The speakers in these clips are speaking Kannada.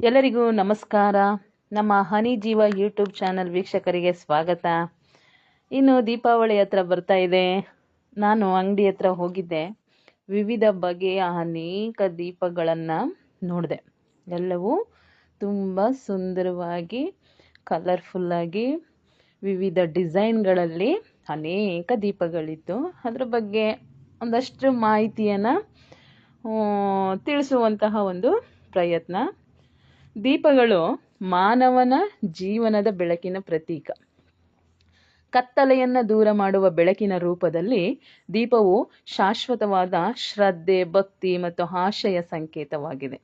ಎಲ್ಲರಿಗೂ ನಮಸ್ಕಾರ. ನಮ್ಮ ಹನಿ ಜೀವ ಯೂಟ್ಯೂಬ್ ಚಾನಲ್ ವೀಕ್ಷಕರಿಗೆ ಸ್ವಾಗತ. ಇನ್ನು ದೀಪಾವಳಿ ಹತ್ರ ಬರ್ತಾ ಇದೆ. ನಾನು ಅಂಗಡಿ ಹತ್ರ ಹೋಗಿದ್ದೆ. ವಿವಿಧ ಬಗೆಯ ಅನೇಕ ದೀಪಗಳನ್ನು ನೋಡಿದೆ. ಎಲ್ಲವೂ ತುಂಬ ಸುಂದರವಾಗಿ ಕಲರ್ಫುಲ್ಲಾಗಿ ವಿವಿಧ ಡಿಸೈನ್ಗಳಲ್ಲಿ ಅನೇಕ ದೀಪಗಳಿತ್ತು. ಅದ್ರ ಬಗ್ಗೆ ಒಂದಷ್ಟು ಮಾಹಿತಿಯನ್ನು ತಿಳಿಸುವಂತಹ ಒಂದು ಪ್ರಯತ್ನ ದೀಪಗಳು ಮಾನವನ ಜೀವನದ ಬೆಳಕಿನ ಪ್ರತೀಕ. ಕತ್ತಲೆಯನ್ನು ದೂರ ಮಾಡುವ ಬೆಳಕಿನ ರೂಪದಲ್ಲಿ ದೀಪವು ಶಾಶ್ವತವಾದ ಶ್ರದ್ಧೆ, ಭಕ್ತಿ ಮತ್ತು ಆಶಯ ಸಂಕೇತವಾಗಿದೆ.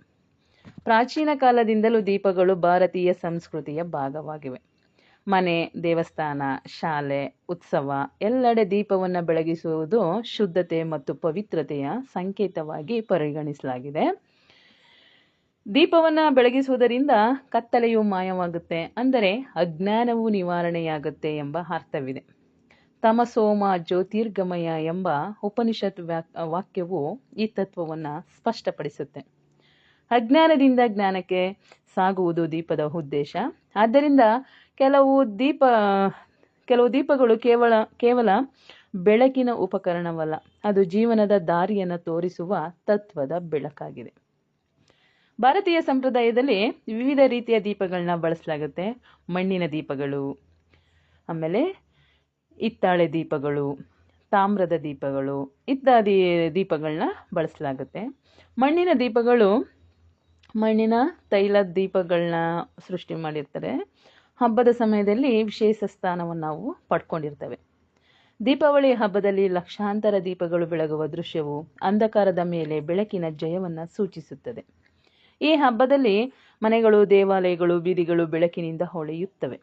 ಪ್ರಾಚೀನ ಕಾಲದಿಂದಲೂ ದೀಪಗಳು ಭಾರತೀಯ ಸಂಸ್ಕೃತಿಯ ಭಾಗವಾಗಿವೆ. ಮನೆ, ದೇವಸ್ಥಾನ, ಶಾಲೆ, ಉತ್ಸವ ಎಲ್ಲೆಡೆ ದೀಪವನ್ನು ಬೆಳಗಿಸುವುದು ಶುದ್ಧತೆ ಮತ್ತು ಪವಿತ್ರತೆಯ ಸಂಕೇತವಾಗಿ ಪರಿಗಣಿಸಲಾಗಿದೆ. ದೀಪವನ್ನು ಬೆಳಗಿಸುವುದರಿಂದ ಕತ್ತಲೆಯು ಮಾಯವಾಗುತ್ತೆ. ಅಂದರೆ ಅಜ್ಞಾನವು ನಿವಾರಣೆಯಾಗುತ್ತೆ ಎಂಬ ಅರ್ಥವಿದೆ. ತಮಸೋಮ ಜ್ಯೋತಿರ್ಗಮಯ ಎಂಬ ಉಪನಿಷತ್ ವಾಕ್ಯವು ಈ ತತ್ವವನ್ನು ಸ್ಪಷ್ಟಪಡಿಸುತ್ತೆ. ಅಜ್ಞಾನದಿಂದ ಜ್ಞಾನಕ್ಕೆ ಸಾಗುವುದು ದೀಪದ ಉದ್ದೇಶ. ಆದ್ದರಿಂದ ಕೆಲವು ದೀಪ, ಕೆಲವು ದೀಪಗಳು ಕೇವಲ ಕೇವಲ ಬೆಳಕಿನ ಉಪಕರಣವಲ್ಲ. ಅದು ಜೀವನದ ದಾರಿಯನ್ನು ತೋರಿಸುವ ತತ್ವದ ಬೆಳಕಾಗಿದೆ. ಭಾರತೀಯ ಸಂಪ್ರದಾಯದಲ್ಲಿ ವಿವಿಧ ರೀತಿಯ ದೀಪಗಳನ್ನ ಬಳಸಲಾಗುತ್ತೆ. ಮಣ್ಣಿನ ದೀಪಗಳು, ಆಮೇಲೆ ಹಿತ್ತಾಳೆ ದೀಪಗಳು, ತಾಮ್ರದ ದೀಪಗಳು ಇತ್ಯಾದಿ ದೀಪಗಳನ್ನ ಬಳಸಲಾಗುತ್ತೆ. ಮಣ್ಣಿನ ದೀಪಗಳು ಮಣ್ಣಿನ ತೈಲ ದೀಪಗಳನ್ನ ಸೃಷ್ಟಿ ಮಾಡಿರ್ತಾರೆ. ಹಬ್ಬದ ಸಮಯದಲ್ಲಿ ವಿಶೇಷ ಸ್ಥಾನವನ್ನು ನಾವು ಪಡ್ಕೊಂಡಿರ್ತವೆ. ದೀಪಾವಳಿ ಹಬ್ಬದಲ್ಲಿ ಲಕ್ಷಾಂತರ ದೀಪಗಳು ಬೆಳಗುವ ದೃಶ್ಯವು ಅಂಧಕಾರದ ಮೇಲೆ ಬೆಳಕಿನ ಜಯವನ್ನು ಸೂಚಿಸುತ್ತದೆ. ಈ ಹಬ್ಬದಲ್ಲಿ ಮನೆಗಳು, ದೇವಾಲಯಗಳು, ಬೀದಿಗಳು ಬೆಳಕಿನಿಂದ ಹೊಳೆಯುತ್ತವೆ.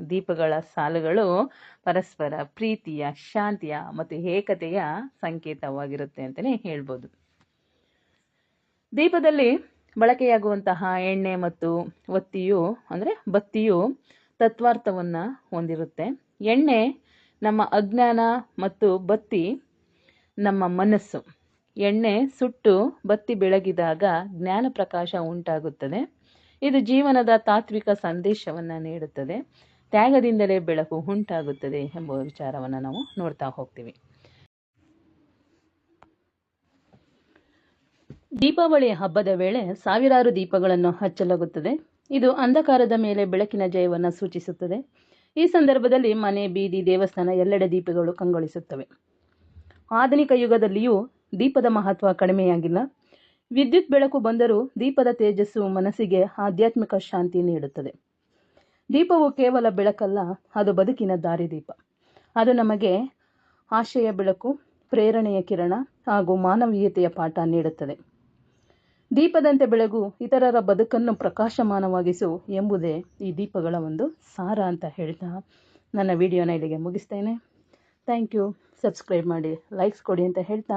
ದೀಪಗಳ ಸಾಲುಗಳು ಪರಸ್ಪರ ಪ್ರೀತಿಯ, ಶಾಂತಿಯ ಮತ್ತು ಏಕತೆಯ ಸಂಕೇತವಾಗಿರುತ್ತೆ ಅಂತಲೇ ಹೇಳ್ಬೋದು. ದೀಪದಲ್ಲಿ ಬಳಕೆಯಾಗುವಂತಹ ಎಣ್ಣೆ ಮತ್ತು ಒತ್ತಿಯು, ಅಂದರೆ ಬತ್ತಿಯು ತತ್ವಾರ್ಥವನ್ನು ಹೊಂದಿರುತ್ತೆ. ಎಣ್ಣೆ ನಮ್ಮ ಅಜ್ಞಾನ ಮತ್ತು ಬತ್ತಿ ನಮ್ಮ ಮನಸ್ಸು. ಎಣ್ಣೆ ಸುಟ್ಟು ಬತ್ತಿ ಬೆಳಗಿದಾಗ ಜ್ಞಾನ ಪ್ರಕಾಶ ಉಂಟಾಗುತ್ತದೆ. ಇದು ಜೀವನದ ತಾತ್ವಿಕ ಸಂದೇಶವನ್ನು ನೀಡುತ್ತದೆ. ತ್ಯಾಗದಿಂದಲೇ ಬೆಳಕು ಉಂಟಾಗುತ್ತದೆ ಎಂಬ ವಿಚಾರವನ್ನು ನಾವು ನೋಡ್ತಾ ಹೋಗ್ತೀವಿ. ದೀಪಾವಳಿ ಹಬ್ಬದ ವೇಳೆ ಸಾವಿರಾರು ದೀಪಗಳನ್ನು ಹಚ್ಚಲಾಗುತ್ತದೆ. ಇದು ಅಂಧಕಾರದ ಮೇಲೆ ಬೆಳಕಿನ ಜಯವನ್ನು ಸೂಚಿಸುತ್ತದೆ. ಈ ಸಂದರ್ಭದಲ್ಲಿ ಮನೆ, ಬೀದಿ, ದೇವಸ್ಥಾನ ಎಲ್ಲೆಡೆ ದೀಪಗಳು ಕಂಗೊಳಿಸುತ್ತವೆ. ಆಧುನಿಕ ಯುಗದಲ್ಲಿಯೂ ದೀಪದ ಮಹತ್ವ ಕಡಿಮೆಯಾಗಿಲ್ಲ. ವಿದ್ಯುತ್ ಬೆಳಕು ಬಂದರೂ ದೀಪದ ತೇಜಸ್ಸು ಮನಸ್ಸಿಗೆ ಆಧ್ಯಾತ್ಮಿಕ ಶಾಂತಿ ನೀಡುತ್ತದೆ. ದೀಪವು ಕೇವಲ ಬೆಳಕಲ್ಲ, ಅದು ಬದುಕಿನ ದಾರಿದೀಪ. ಅದು ನಮಗೆ ಆಶಯ ಬೆಳಕು, ಪ್ರೇರಣೆಯ ಕಿರಣ ಹಾಗೂ ಮಾನವೀಯತೆಯ ಪಾಠ ನೀಡುತ್ತದೆ. ದೀಪದಂತೆ ಬೆಳಗು ಇತರರ ಬದುಕನ್ನು ಪ್ರಕಾಶಮಾನವಾಗಿಸು ಎಂಬುದೇ ಈ ದೀಪಗಳ ಒಂದು ಸಾರ ಅಂತ ಹೇಳ್ತಾ ನನ್ನ ವಿಡಿಯೋನ ಇಲ್ಲಿಗೆ ಮುಗಿಸ್ತೇನೆ. ಥ್ಯಾಂಕ್ ಯು ಸಬ್ಸ್ಕ್ರೈಬ್ ಮಾಡಿ ಲೈಕ್ಸ್ ಕೊಡಿ ಅಂತ ಹೇಳ್ತಾ